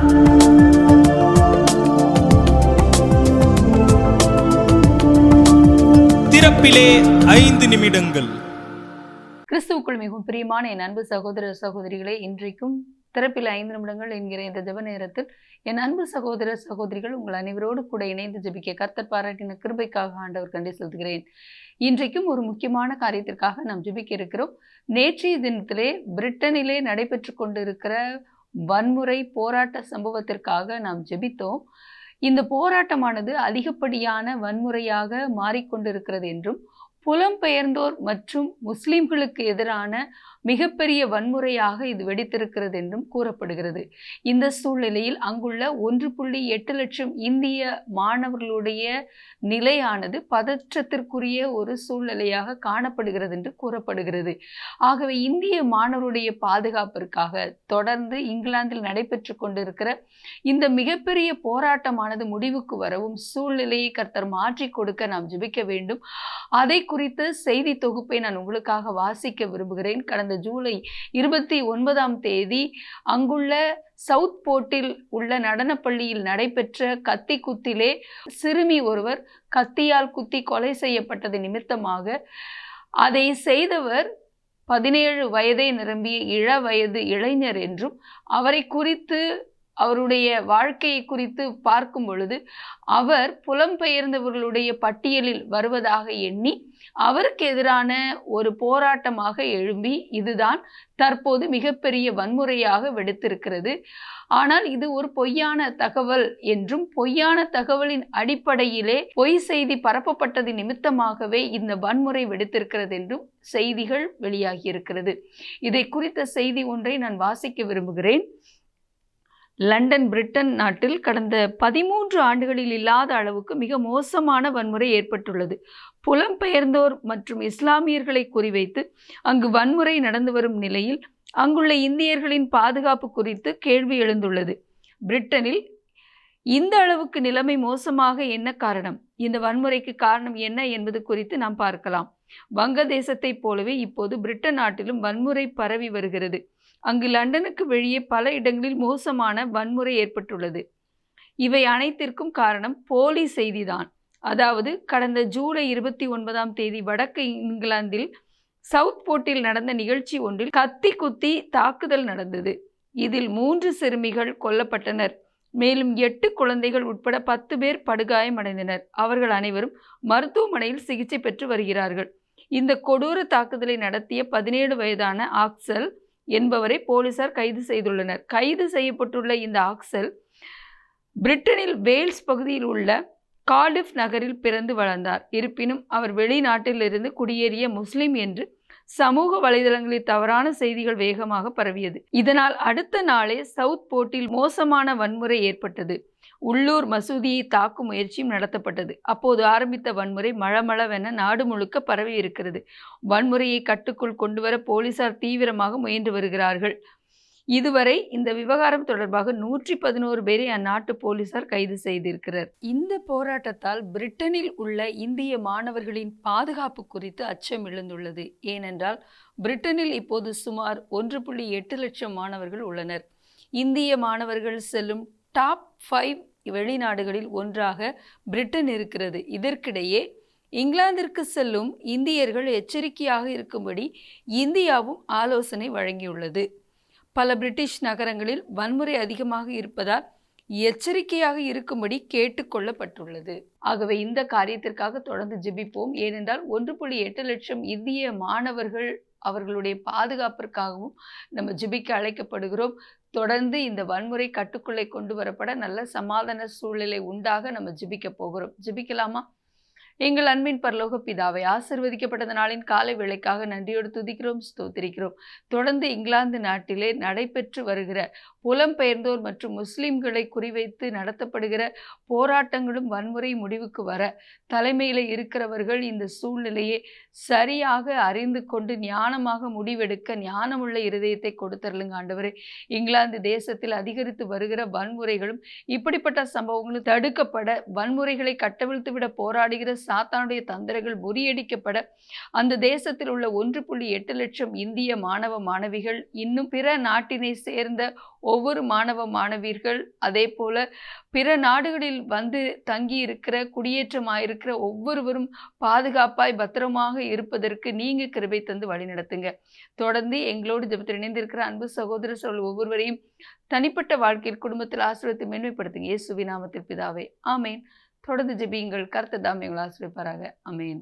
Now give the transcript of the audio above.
திறப்பிலே ஐந்து நிமிடங்கள். கிறிஸ்துவுக்குள் மிகவும் பிரியமான என் அன்பு சகோதர சகோதரிகளே இன்றைக்கும் திறப்பில் ஐந்து நிமிடங்கள் என்கிற இந்த ஜெப நேரத்தில் என் அன்பு சகோதர சகோதரிகள் உங்கள் அனைவரோடு கூட இணைந்து ஜபிக்க கர்த்தர் பாராட்டின கிருபைக்காக ஆண்டவர் கண்டு செலுத்துகிறேன். இன்றைக்கும் ஒரு முக்கியமான காரியத்திற்காக நாம் ஜபிக்க இருக்கிறோம். நேற்றைய தினத்திலே பிரிட்டனிலே நடைபெற்று கொண்டிருக்கிற வன்முறை போராட்ட சம்பவத்திற்காக நாம் ஜெபித்தோம். இந்த போராட்டமானது அதிகப்படியான வன்முறையாக மாறிக்கொண்டிருக்கிறது என்றும் புலம்பெயர்ந்தோர் மற்றும் முஸ்லிம்களுக்கு எதிரான மிகப்பெரிய வன்முறையாக இது வெடித்திருக்கிறது என்றும் கூறப்படுகிறது. இந்த சூழ்நிலையில் அங்குள்ள ஒன்று புள்ளி எட்டு லட்சம் இந்திய மாணவர்களுடைய நிலையானது பதற்றத்திற்குரிய ஒரு சூழ்நிலையாக காணப்படுகிறது என்று கூறப்படுகிறது. ஆகவே இந்திய மாணவருடைய பாதுகாப்பிற்காக தொடர்ந்து இங்கிலாந்தில் நடைபெற்று கொண்டிருக்கிற இந்த மிகப்பெரிய போராட்டமானது முடிவுக்கு வரவும் சூழ்நிலையை கர்த்தர் மாற்றி கொடுக்க நாம் ஜெபிக்க வேண்டும். அதை குறித்த செய்தி தொகுப்பை நான் உங்களுக்காக வாசிக்க விரும்புகிறேன். கடந்த ஜூலை இருபத்தி ஒன்பதாம் தேதி அங்குள்ள சவுத் போர்ட்டில் உள்ள நடனப்பள்ளியில் நடைபெற்ற கத்தி குத்திலே சிறுமி ஒருவர் கத்தியால் குத்தி கொலை செய்யப்பட்டது நிமித்தமாக அதை செய்தவர் பதினேழு வயதை நிரம்பிய இள வயது இளைஞர் என்றும் அவரை குறித்து அவருடைய வாழ்க்கையை குறித்து பார்க்கும் பொழுது அவர் புலம்பெயர்ந்தவர்களுடைய பட்டியலில் வருவதாக எண்ணி அவருக்கு எதிரான ஒரு போராட்டமாக எழும்பி இதுதான் தற்போது மிகப்பெரிய வன்முறையாக வெடித்திருக்கிறது. ஆனால் இது ஒரு பொய்யான தகவல் என்றும் பொய்யான தகவலின் அடிப்படையிலே பொய் செய்தி பரப்பப்பட்டது நிமித்தமாகவே இந்த வன்முறை வெடித்திருக்கிறது என்றும் செய்திகள் வெளியாகியிருக்கிறது. இதை குறித்த செய்தி ஒன்றை நான் வாசிக்க விரும்புகிறேன். லண்டன் பிரிட்டன் நாட்டில் கடந்த பதிமூன்று ஆண்டுகளில் இல்லாத அளவுக்கு மிக மோசமான வன்முறை ஏற்பட்டுள்ளது. புலம்பெயர்ந்தோர் மற்றும் இஸ்லாமியர்களை குறிவைத்து அங்கு வன்முறை நடந்து வரும் நிலையில் அங்குள்ள இந்தியர்களின் பாதுகாப்பு குறித்து கேள்வி எழுந்துள்ளது. பிரிட்டனில் இந்த அளவுக்கு நிலைமை மோசமாக என்ன காரணம்? இந்த வன்முறைக்கு காரணம் என்ன என்பது குறித்து நாம் பார்க்கலாம். வங்கதேசத்தைப் போலவே இப்போது பிரிட்டன் நாட்டிலும் வன்முறை பரவி வருகிறது. அங்கு லண்டனுக்கு வெளியே பல இடங்களில் மோசமான வன்முறை ஏற்பட்டுள்ளது. இவை அனைத்திற்கும் காரணம் போலி செய்திதான். அதாவது கடந்த ஜூலை இருபத்தி ஒன்பதாம் தேதி வடக்கு இங்கிலாந்தில் சவுத் போர்ட்டில் நடந்த நிகழ்ச்சி ஒன்றில் கத்தி குத்தி தாக்குதல் நடந்தது. இதில் மூன்று சிறுமிகள் கொல்லப்பட்டனர். மேலும் எட்டு குழந்தைகள் உட்பட பத்து பேர் படுகாயமடைந்தனர் அவர்கள் அனைவரும் மருத்துவமனையில் சிகிச்சை பெற்று வருகிறார்கள். இந்த கொடூர தாக்குதலை நடத்திய பதினேழு வயதான ஆக்சல் என்பவரை போலீசார் கைது செய்துள்ளனர். கைது செய்யப்பட்டுள்ள இந்த ஆக்சல் பிரிட்டனில் வேல்ஸ் பகுதியில் உள்ள கார்டிஃப் நகரில் பிறந்து வளர்ந்தார். இருப்பினும் அவர் வெளிநாட்டிலிருந்து குடியேறிய முஸ்லிம் என்று சமூக வலைதளங்களில் தவறான செய்திகள் வேகமாக பரவியது. இதனால் அடுத்த நாளே சவுத் போர்ட்டில் மோசமான வன்முறை ஏற்பட்டது. உள்ளூர் மசூதியை தாக்கும் முயற்சியும் நடத்தப்பட்டது. அப்போது ஆரம்பித்த வன்முறை மழமளவென நாடு முழுக்க பரவி இருக்கிறது. வன்முறையை கட்டுக்குள் கொண்டுவர போலீசார் தீவிரமாக முயன்று வருகிறார்கள். இதுவரை இந்த விவகாரம் தொடர்பாக நூற்றி பதினோரு பேரை அந்நாட்டு போலீசார் கைது செய்திருக்கிறார். இந்த போராட்டத்தால் பிரிட்டனில் உள்ள இந்திய மாணவர்களின் பாதுகாப்பு குறித்து அச்சம் எழுந்துள்ளது. ஏனென்றால் பிரிட்டனில் இப்போது சுமார் ஒன்று புள்ளி எட்டு லட்சம் மாணவர்கள் உள்ளனர். இந்திய மாணவர்கள் செல்லும் டாப் ஃபைவ் வெளிநாடுகளில் ஒன்றாக பிரிட்டன் இருக்கிறது. இதற்கிடையே இங்கிலாந்திற்கு செல்லும் இந்தியர்கள் எச்சரிக்கையாக இருக்கும்படி இந்தியாவும் ஆலோசனை வழங்கியுள்ளது. பல பிரிட்டிஷ் நகரங்களில் வன்முறை அதிகமாக இருப்பதால் எச்சரிக்கையாக இருக்கும்படி கேட்டுக்கொள்ளப்பட்டுள்ளது ஆகவே இந்த காரியத்திற்காக தொடர்ந்து ஜெபிப்போம். ஏனென்றால் ஒன்று புள்ளி எட்டு லட்சம் இந்திய மாணவர்கள் அவர்களுடைய பாதுகாப்பிற்காகவும் நம்ம ஜிபிக்க அழைக்கப்படுகிறோம். தொடர்ந்து இந்த வன்முறை கட்டுக்குள்ளே கொண்டு வரப்பட நல்ல சமாதான சூழ்நிலை உண்டாக நம்ம ஜிபிக்க போகிறோம். ஜிபிக்கலாமா? எங்கள் அன்பின் பரலோக பிதாவை ஆசிர்வதிக்கப்பட்ட நாளின் காலை வேளைக்காக நன்றியோடு துதிக்கிறோம் ஸ்தோத்திரிக்கிறோம். தொடர்ந்து இங்கிலாந்து நாட்டிலே நடைபெற்று வருகிற புலம்பெயர்ந்தோர் மற்றும் முஸ்லிம்களை குறிவைத்து நடத்தப்படுகிற போராட்டங்களும் வன்முறை முடிவுக்கு வர தலைமையில் இருக்கிறவர்கள் இந்த சூழ்நிலையை சரியாக அறிந்து கொண்டு ஞானமாக முடிவெடுக்க ஞானமுள்ள இருதயத்தை கொடுத்தருளுங்க ஆண்டவரே. இங்கிலாந்து தேசத்தில் அதிகரித்து வருகிற வன்முறைகளும் இப்படிப்பட்ட சம்பவங்களும் தடுக்கப்பட வன்முறைகளை கட்டவிழ்த்து விட போராடுகிற சாத்தானுடைய தந்திரங்கள் முறியடிக்கப்பட அந்த தேசத்தில் உள்ள ஒன்று புள்ளி எட்டு லட்சம் இந்திய மாணவ மாணவிகள் இன்னும் பிற நாட்டினை சேர்ந்த ஒவ்வொரு மாணவ மாணவியர்கள் அதே போல பிற நாடுகளில் வந்து தங்கி இருக்கிற குடியேற்றமாயிருக்கிற ஒவ்வொருவரும் பாதுகாப்பாய் பத்திரமாக இருப்பதற்கு நீங்க கிருபை தந்து வழிநடத்துங்க தொடர்ந்து எங்களோடு ஜெபத்தில் இணைந்திருக்கிற அன்பு சகோதர சொல் ஒவ்வொருவரையும் தனிப்பட்ட வாழ்க்கையில் குடும்பத்தில் ஆசிரியத்தை மேன்மைப்படுத்துங்க. இயேசுவி நாமத்தில் பிதாவே. ஆமேன். தொடர்ந்து ஜெபியுங்கள். கருத்து தாம் எங்களை ஆசிரியப்பாராக அமேன்